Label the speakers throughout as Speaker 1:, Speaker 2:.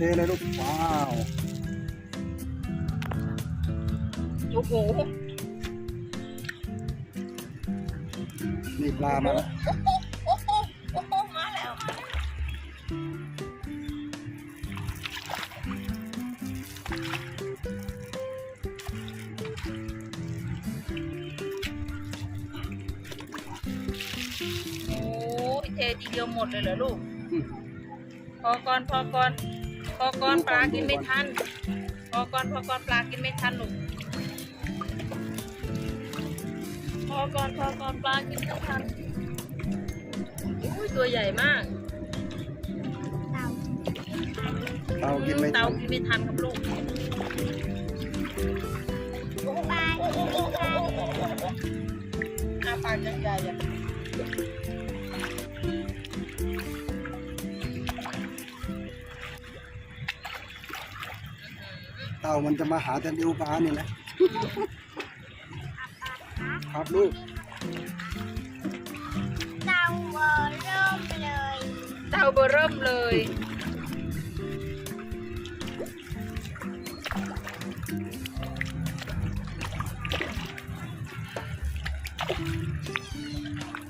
Speaker 1: ทเลยลูก ว้าว
Speaker 2: โอ้โห
Speaker 1: นี่ปลามาแล้ว
Speaker 2: โอ้โหโอ้โหมาแล้วมาแล้วโอ้ยเททีเดียวหมดเลยเหรอลูก
Speaker 1: อืม
Speaker 2: พอก่อนพอก่อน พอก่อนปลากินไม่ทันพอก่อนพอก่อนปลากินไม่ทันลูกพอก่อนพอก่อนปลากินไม่ทันอุ้ยตัวใหญ่มาก
Speaker 1: เตากินไม่
Speaker 2: เตา
Speaker 1: ทัน
Speaker 2: กินไม่ทันครับลูกอาปากใหญ่ๆอะ
Speaker 1: เตามันจะมาหาแต่ดิวปลานี่แหละครับลูก
Speaker 3: เตาเบอร์เริ่มเลย
Speaker 2: เตาเบอร์เริ่มเลย
Speaker 3: ไ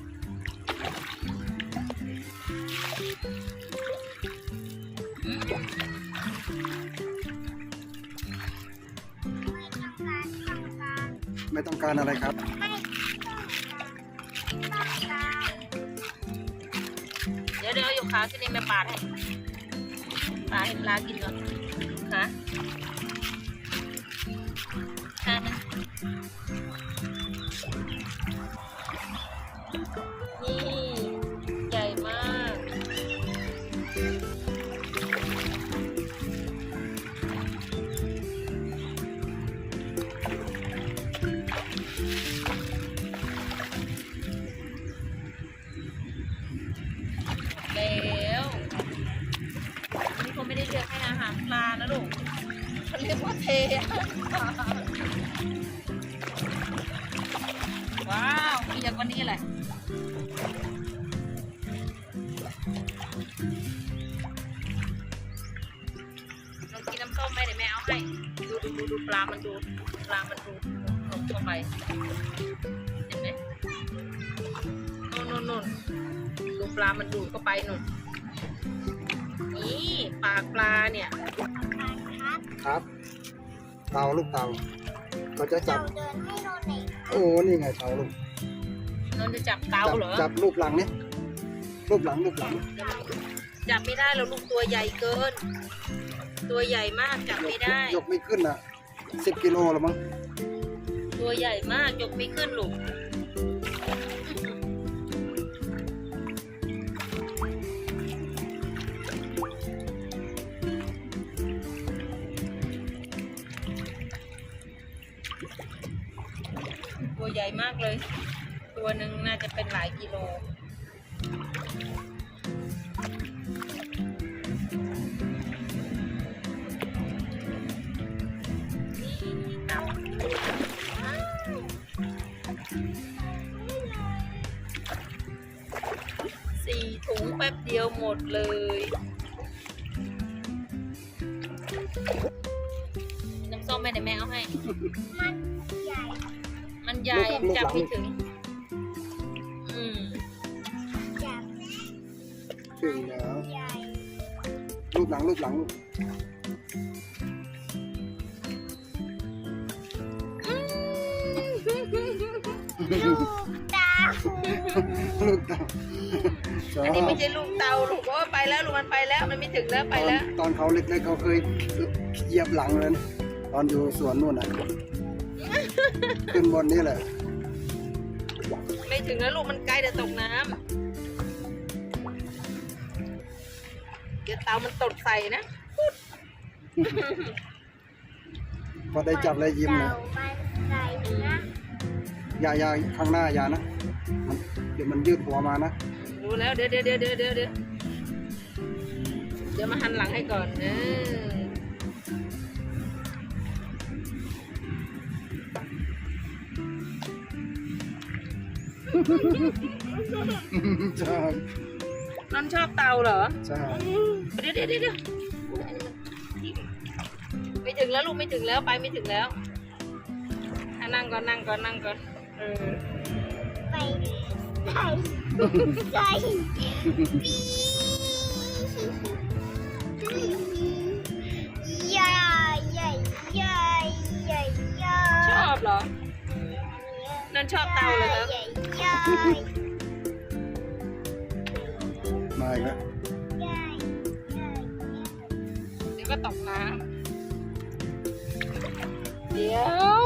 Speaker 3: ไม่
Speaker 1: ต้องการอะไรครับ
Speaker 2: เดี๋ยวเดี๋ยวเอาอยู่ขาที่นี่แม่ปาดให้ปาดให้ปลากินก่อนค่ะค่ะนี่ เรียกว่าเทว้าวมีอย่างวันนี้แหละลองกินน้ำส้มไหมเดี๋ยวแม่เอาให้ ดูดูดูดูปลา มันดู ปลา มันดูลงเข้าไป เห็นไหมนู่นนู่นนู่นดูปลา มันดูดเข้าไปนุ่นนี่ปากปลาเนี่ย
Speaker 3: ครับ
Speaker 1: ครับ เตาลูกเตาเราจะจั
Speaker 3: เรา
Speaker 1: บ
Speaker 3: เดินให้โดนไหน
Speaker 1: โอ้ นี่ไงเตาลูก
Speaker 2: นนจะจับเตา
Speaker 1: จับ
Speaker 2: เหรอ
Speaker 1: จับรูปหลังนี่รูปหลังรูปหลัง
Speaker 2: จับไม่ได้แล้วลูกตัวใหญ่เกิน ตัวใหญ่มากจับ
Speaker 1: ย
Speaker 2: ไม่
Speaker 1: ก
Speaker 2: ได้
Speaker 1: ยกไม่ขึ้นอะสิบกิโลแล้วมั้ง
Speaker 2: ตัวใหญ่มากยกไม่ขึ้นลูก ตัวใหญ่มากเลย ตัวหนึ่งน่าจะเป็นหลายกิโลสี่ถุงแป๊บเดียวหมดเลยน้ำส้มแม่เดี๋ยวแม่เอาให้
Speaker 3: มันใหญ่
Speaker 2: มันใหญ่มันจับไม่ถึง อืม
Speaker 3: จับ
Speaker 1: ถึงแล้ว
Speaker 3: ใหญ่
Speaker 1: รูปหลังรูปหลังลูก
Speaker 3: ลูกตา
Speaker 1: ลูกเตาชอบ
Speaker 2: อันนี้ไม่ใช่ลูกเตาลูกว่าไปแล้วลูกมันไปแล้วมันไม่ถึงแล้วไปแล้ว
Speaker 1: ตอนตอนเขาเล็กๆเขาเคยเหยียบหลังเลยนะตอนอยู่สวนนู่นน่ะ ขึ้นบนนี่แหละ
Speaker 2: ไม่ถึงแล้วลูกมันใกล้จะตกน้ำเดี๋ยวเตามันตดใส่นะ
Speaker 1: พอได้จับแล้วยิ้มนะ
Speaker 3: เต่ามันใส่นะ
Speaker 1: อย่าอย่าข้างหน้าอย่านะมันเดี๋ยวมันยืดหัวมานะ
Speaker 2: รู้แล้วเดี๋ยวเดี๋ยวเดี๋ยวเดี๋ยวเดี๋ยวเดี๋ยวเดี๋ยวมาหันหลังให้ก่อนเออ
Speaker 1: ชอบ
Speaker 2: นอนชอบเตาเหรอ
Speaker 1: ใช่
Speaker 2: เดี๋ยวเดี๋ยวเดี๋ยวเดี๋ยวไม่ถึงแล้วลูกไม่ถึงแล้วไปไม่ถึงแล้วอะนั่งก่อนนั่งก่อนนั่งก่อนเออ
Speaker 3: ไปใส่ใส่
Speaker 2: นั่นชอบเตาเลยครับ
Speaker 3: ใหญ่ใหญ่
Speaker 1: มาอีกแล้ว
Speaker 3: ใหญ่ใหญ่
Speaker 2: เดี๋ยวก็ตกน้ำเดี๋ยว